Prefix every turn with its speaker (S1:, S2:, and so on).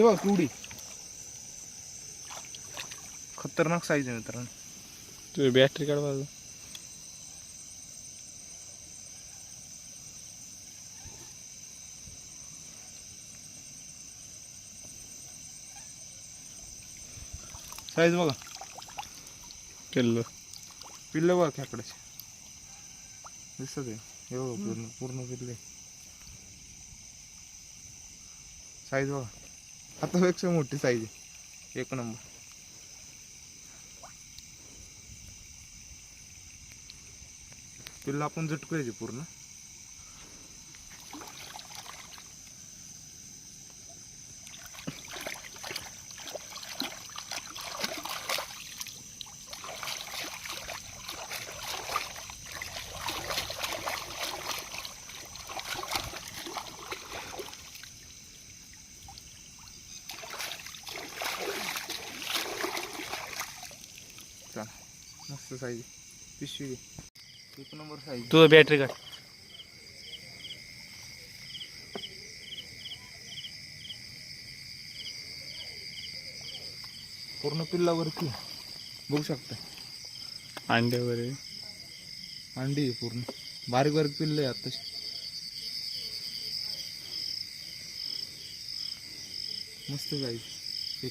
S1: हे बघ पिवडी खतरनाक साईज आहे मित्रांनो.
S2: तुझी बॅटरी काढ बाजू
S1: साईज बघा.
S2: केलं
S1: पिल्लं बघा खेकड्याचे. दिसत आहे. हे बघा पूर्ण पूर्ण पिल्ले. साईज बघा. आतापेक्षा मोठी साईज आहे. एक नंबर पिल्लं आपण झटकूयाचे पूर्ण. मस्त साईज पिशवी. एक नंबर साईज
S2: तुझं बॅटरी काढ.
S1: पूर्ण पिल्लावरती. बघू शकता.
S2: अंडे वगैरे
S1: अंडी आहे पूर्ण. बारीक बारीक पिल्ल आहे आता मस्त जाईल